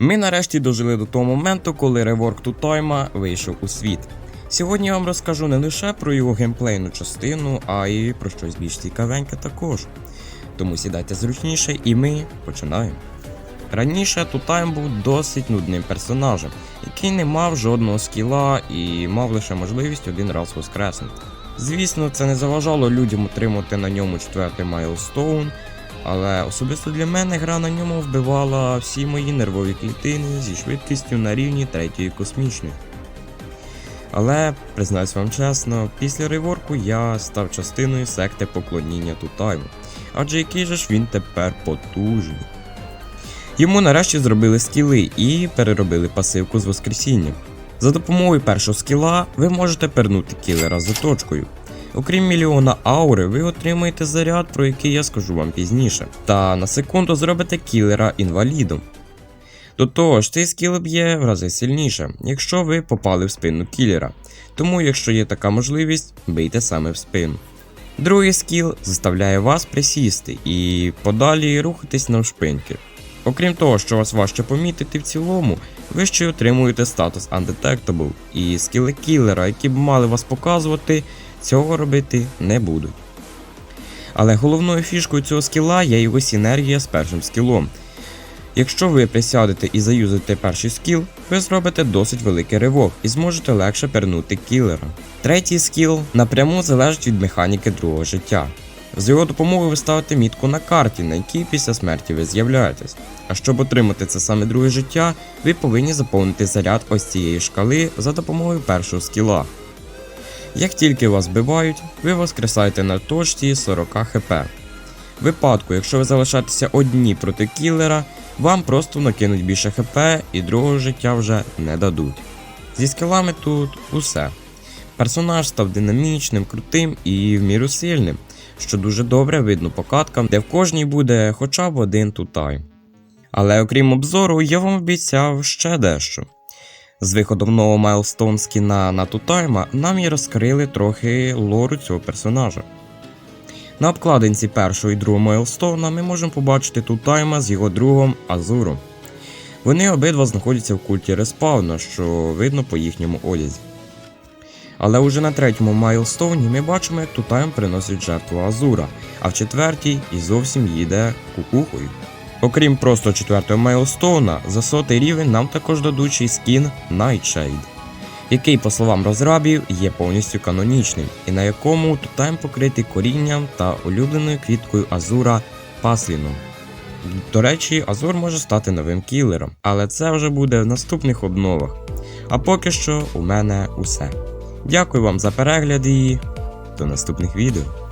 Ми нарешті дожили до того моменту, коли реворк Тутайма вийшов у світ. Сьогодні я вам розкажу не лише про його геймплейну частину, а й про щось більш цікавеньке також. Тому сідайте зручніше і ми починаємо. Раніше Тутайм був досить нудним персонажем, який не мав жодного скіла і мав лише можливість один раз воскреснути. Звісно, це не заважало людям отримати на ньому четвертий майлстоун, але особисто для мене гра на ньому вбивала всі мої нервові клітини зі швидкістю на рівні третьої космічної. Але, признаюсь вам чесно, після реворку я став частиною секти поклоніння Тутайму, адже який же ж він тепер потужний. Йому нарешті зробили скіли і переробили пасивку з воскресінням. За допомогою першого скіла ви можете пернути кілера за точкою. Окрім мільйона аури, ви отримаєте заряд, про який я скажу вам пізніше. Та на секунду зробите кілера інвалідом. До того ж, цей скіл б'є в рази сильніше, якщо ви попали в спину кілера. Тому, якщо є така можливість, бийте саме в спину. Другий скіл заставляє вас присісти і подалі рухатись навшпиньки. Окрім того, що вас важче помітити в цілому, ви ще й отримуєте статус Undetectable, і скіли кілера, які б мали вас показувати, цього робити не будуть. Але головною фішкою цього скіла є його синергія з першим скілом. Якщо ви присядете і заюзаєте перший скіл, ви зробите досить великий ривок і зможете легше пернути кілера. Третій скіл напряму залежить від механіки другого життя. З його допомогою ви ставите мітку на карті, на якій після смерті ви з'являєтесь. А щоб отримати це саме друге життя, ви повинні заповнити заряд ось цієї шкали за допомогою першого скіла. Як тільки вас вбивають, ви воскресаєте на точці 40 хп. В випадку, якщо ви залишаєтеся одні проти кілера, вам просто накинуть більше хп і другого життя вже не дадуть. Зі скілами тут усе. Персонаж став динамічним, крутим і в міру сильним, що дуже добре видно по каткам, де в кожній буде хоча б один тутай. Але окрім обзору, я вам обіцяв ще дещо. З виходом нового Майлстоун скіна на Тутайма нам і розкрили трохи лору цього персонажа. На обкладинці першого і другого Майлстоуна ми можемо побачити Тутайма з його другом Азуром. Вони обидва знаходяться в культі респауна, що видно по їхньому одязі. Але уже на третьому Майлстоуні ми бачимо, як Тутайм приносить жертву Азура, а в четвертій і зовсім їде кукухою. Окрім просто четвертого Майлстоуна, за сотий рівень нам також дадуть ще скін Nightshade, який, по словам розрабів, є повністю канонічним, і на якому Тутайм покритий корінням та улюбленою квіткою Азура Пасліном. До речі, Азур може стати новим кілером, але це вже буде в наступних обновах. А поки що у мене усе. Дякую вам за перегляд і до наступних відео.